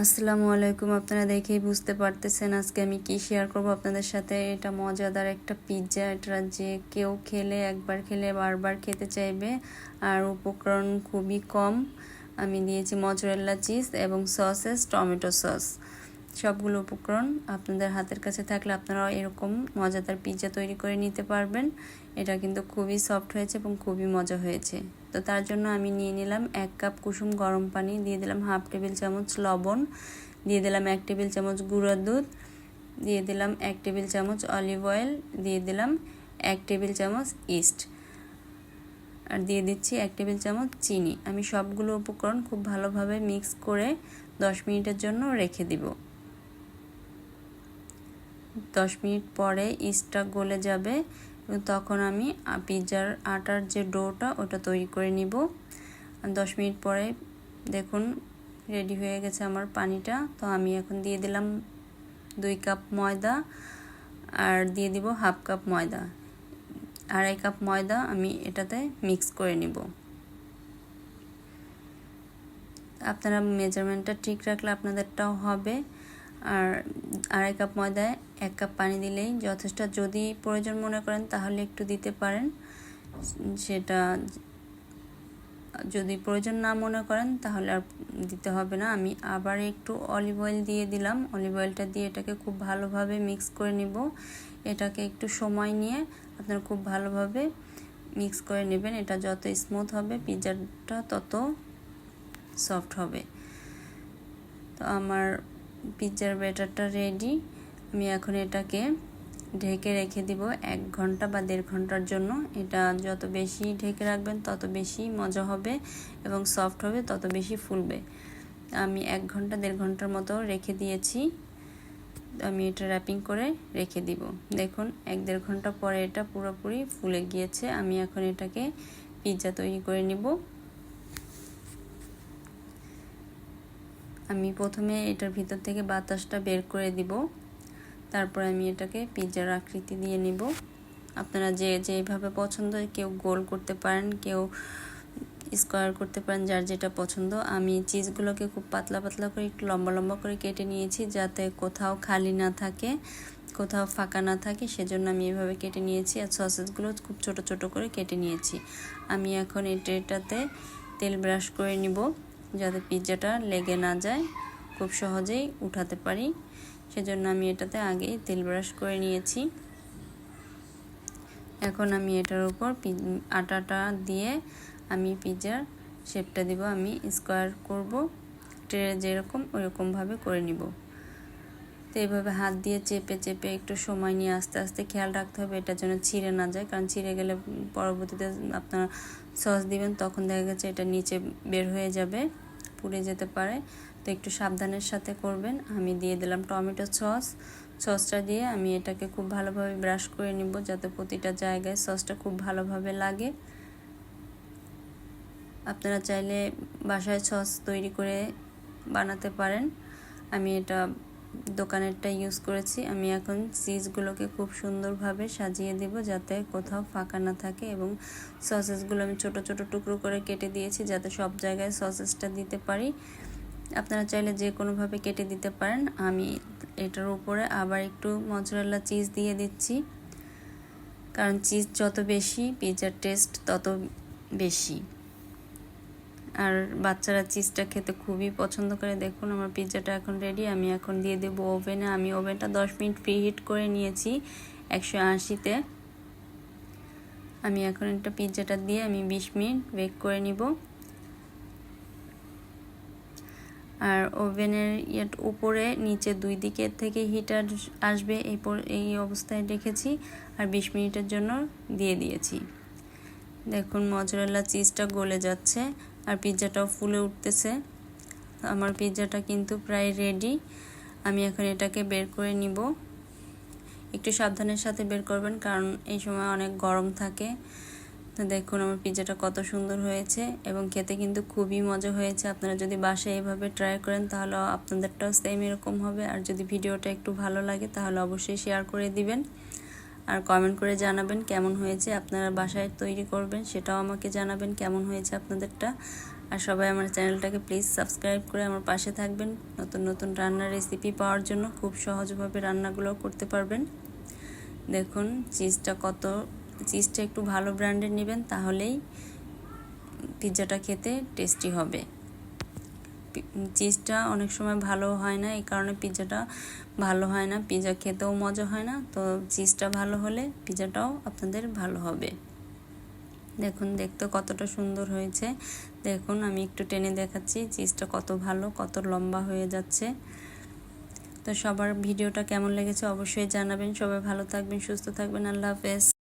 আসসালামু আলাইকুম। আপনারা দেখেই বুঝতে পারতেছেন আজকে আমি কি শেয়ার করব। আপনাদের সাথে এটা মজাদার একটা পিৎজা এটা যে কেউ খেলে, একবার খেলে বারবার খেতে চাইবে। আর উপকরণ খুবই কম। আমি দিয়েছি মজরেল্লা চিজ এবং সসেস টমেটো সস সবগুলো উপকরণ আপনাদের হাতের কাছে থাকলে আপনারাও এরকম মজাদার পিৎজা তৈরি করে নিতে পারবেন। এটা কিন্তু খুবই সফট হয়েছে এবং খুবই মজা হয়েছে। তো তার জন্য আমি নিয়ে নিলাম এক কাপ কুসুম গরম পানি, দিয়ে দিলাম হাফ টেবিল চামচ লবণ, দিয়ে দিলাম এক টেবিল চামচ গুঁড়ো দুধ, দিয়ে দিলাম এক টেবিল চামচ অলিভ অয়েল দিয়ে দিলাম এক টেবিল চামচ ইস্ট আর দিয়ে দিচ্ছি এক টেবিল চামচ চিনি। আমি সবগুলো উপকরণ খুব ভালোভাবে মিক্স করে দশ মিনিটের জন্য রেখে দিব। দশ মিনিট পরে ইস্টটা গলে যাবে, তখন আমি পিৎজার আটার যে ডোটা ওটা তৈরি করে নিব। দশ মিনিট পরে দেখুন রেডি হয়ে গেছে আমার পানিটা। তো আমি এখন দিয়ে দিলাম দুই কাপ ময়দা আর দিয়ে দিব হাফ কাপ ময়দা। আড়াই কাপ ময়দা আমি এটাতে মিক্স করে নিব। আপনারা মেজারমেন্টটা ঠিক রাখলে আপনাদেরটাও হবে। আর আড়াই কাপ ময়দায় এক কাপ পানি দিলেই যথেষ্ট। যদি প্রয়োজন মনে করেন তাহলে একটু দিতে পারেন। সেটা যদি প্রয়োজন না মনে করেন তাহলে আর দিতে হবে না। আমি আবার একটু অলিভ অয়েল দিয়ে দিলাম। অলিভ অয়েলটা দিয়ে এটাকে খুব ভালোভাবে মিক্স করে নিব। এটাকে একটু সময় নিয়ে আপনারা খুব ভালোভাবে মিক্স করে নেবেন। এটা যত স্মুথ হবে, পিৎজাটা তত সফট হবে। তো আমার পিৎজার ব্যাটারটা রেডি আমি এখন এটাকে ঢেকে রেখে দিব এক ঘণ্টা বা দেড় ঘণ্টার জন্য। এটা যত বেশি ঢেকে রাখবেন, তত বেশি মজা হবে এবং সফট হবে, তত বেশি ফুলবে। আমি এক ঘণ্টা, দেড় ঘণ্টার মতো রেখে দিয়েছি। আমি এটা র্যাপিং করে রেখে দিব। দেখুন, এক দেড় ঘণ্টা পরে এটা পুরোপুরি ফুলে গিয়েছে। আমি এখন এটাকে পিৎজা তৈরি করে নিব। আমি প্রথমে এটার ভিতর থেকে বাতাসটা বের করে দিব। তারপর আমি এটাকে পিৎজার আকৃতি দিয়ে নিব। আপনারা যে যেভাবে পছন্দ কেউ গোল করতে পারেন, কেউ স্কোয়ার করতে পারেন, যার যেটা পছন্দ। আমি চিজগুলোকে খুব পাতলা পাতলা করে, একটু লম্বা লম্বা করে কেটে নিয়েছি যাতে কোথাও খালি না থাকে, কোথাও ফাঁকা না থাকে। সেজন্য আমি এভাবে কেটে নিয়েছি আর সসেসগুলো খুব ছোট ছোট করে কেটে নিয়েছি। আমি এখন এই ট্রেটাতে তেল ব্রাশ করে নিব। যাতে পিৎজাটা লেগে না যায়, খুব সহজেই উঠাতে পারি। সেজন্য আমি এটাতে আগেই তেল ব্রাশ করে নিয়েছি। এখন আমি এটার উপর আটাটা দিয়ে আমি পিৎজার শেপটা দিব, আমি স্কোয়ার করব, ট্রে, যেরকম ওইরকমভাবে করে নিব। তো এভাবে হাত দিয়ে চেপে চেপে একটু সময় নিয়ে আস্তে আস্তে খেয়াল রাখতে হবে, এটা যেন ছিঁড়ে না যায়। কারণ ছিঁড়ে গেলে পরবর্তীতে আপনার সস দিবেন, তখন দেখা গেছে এটা নিচে বের হয়ে যাবে, পুড়ে যেতে পারে। তো একটু সাবধানের সাথে করবেন। আমি দিয়ে দিলাম টমেটো সস। সসটা দিয়ে আমি এটাকে খুব ভালোভাবে ব্রাশ করে নিব, যাতে প্রতিটা জায়গায় সসটা খুব ভালোভাবে লাগে। আপনারা চাইলে বাসায় সস তৈরি করে বানাতে পারেন। আমি এটা দোকানেরটা ইউজ করেছি। আমি এখন চিজগুলোকে খুব সুন্দরভাবে সাজিয়ে দেব যাতে কোথাও ফাঁকা না থাকে এবং সসেসগুলো আমি ছোট ছোট টুকরো করে কেটে দিয়েছি যাতে সব জায়গায় সসেসটা দিতে পারি। আপনারা চাইলে যে কোনোভাবে কেটে দিতে পারেন। আমি এটার উপরে আবার একটু মজরাল্লা চিজ দিয়ে দিচ্ছি। কারণ চিজ যত বেশি পিৎজার টেস্ট তত বেশি। আর বাচ্চারা চিজটা খেতে খুবই পছন্দ করে। দেখুন, আমার পিৎজাটা এখন রেডি আমি এখন দিয়ে দেব ওভেনে। আমি ওভেনটা দশ মিনিট ফ্রি হিট করে নিয়েছি একশো আশিতে। আমি এখন একটা পিৎজাটা দিয়ে আমি বিশ মিনিট বেক করে নিব। আর ওভেনের ইয়ের উপরে, নিচে দুই দিকে থেকে হিটার আসবে এই এই অবস্থায় রেখেছি আর বিশ মিনিটের জন্য দিয়ে দিয়েছি। দেখুন মজরেলা চিজটা গলে যাচ্ছে। আর পিৎজাটাও ফুলে উঠতেছে। আমার পিৎজাটা কিন্তু প্রায় রেডি আমি এখন এটাকে বের করে নিব। একটু সাবধানের সাথে বের করবেন, কারণ এই সময় অনেক গরম থাকে। তো দেখুন আমার পিৎজাটা কত সুন্দর হয়েছে এবং খেতে কিন্তু খুবই মজা হয়েছে। আপনারা যদি বাসায় এভাবে ট্রাই করেন, তাহলে আপনাদেরটাও সেম এরকম হবে। আর যদি ভিডিওটা একটু ভালো লাগে, তাহলে অবশ্যই শেয়ার করে দিবেন। আর কমেন্ট করে জানাবেন কেমন হয়েছে, আপনারা বাসায় তৈরি করবেন, সেটাও আমাকে জানাবেন কেমন হয়েছে আপনাদেরটা। আর সবাই আমার চ্যানেলটাকে প্লিজ সাবস্ক্রাইব করে আমার পাশে থাকবেন, নতুন নতুন রান্নার রেসিপি পাওয়ার জন্য খুব সহজভাবে রান্নাগুলো করতে পারবেন। দেখুন চিজটা কত চিজটা একটু ভালো ব্র্যান্ডের নেবেন, তাহলেই পিৎজাটা খেতে টেস্টি হবে। চিজটা অনেক সময় ভালো হয় না, এই কারণে পিৎজাটা ভালো হয় না। পিৎজা খেতেও মজা হয় না, তো চিজটা ভালো হলে পিৎজাটাও আপনাদের ভালো হবে। দেখুন, দেখতে কতটা সুন্দর হয়েছে। দেখুন, আমি একটু টেনে দেখাচ্ছি চিজটা কত ভালো, কত লম্বা হয়ে যাচ্ছে। তো সবার ভিডিওটা কেমন লেগেছে অবশ্যই জানাবেন। সবাই ভালো থাকবেন, সুস্থ থাকবেন। আল্লাহ হাফেজ।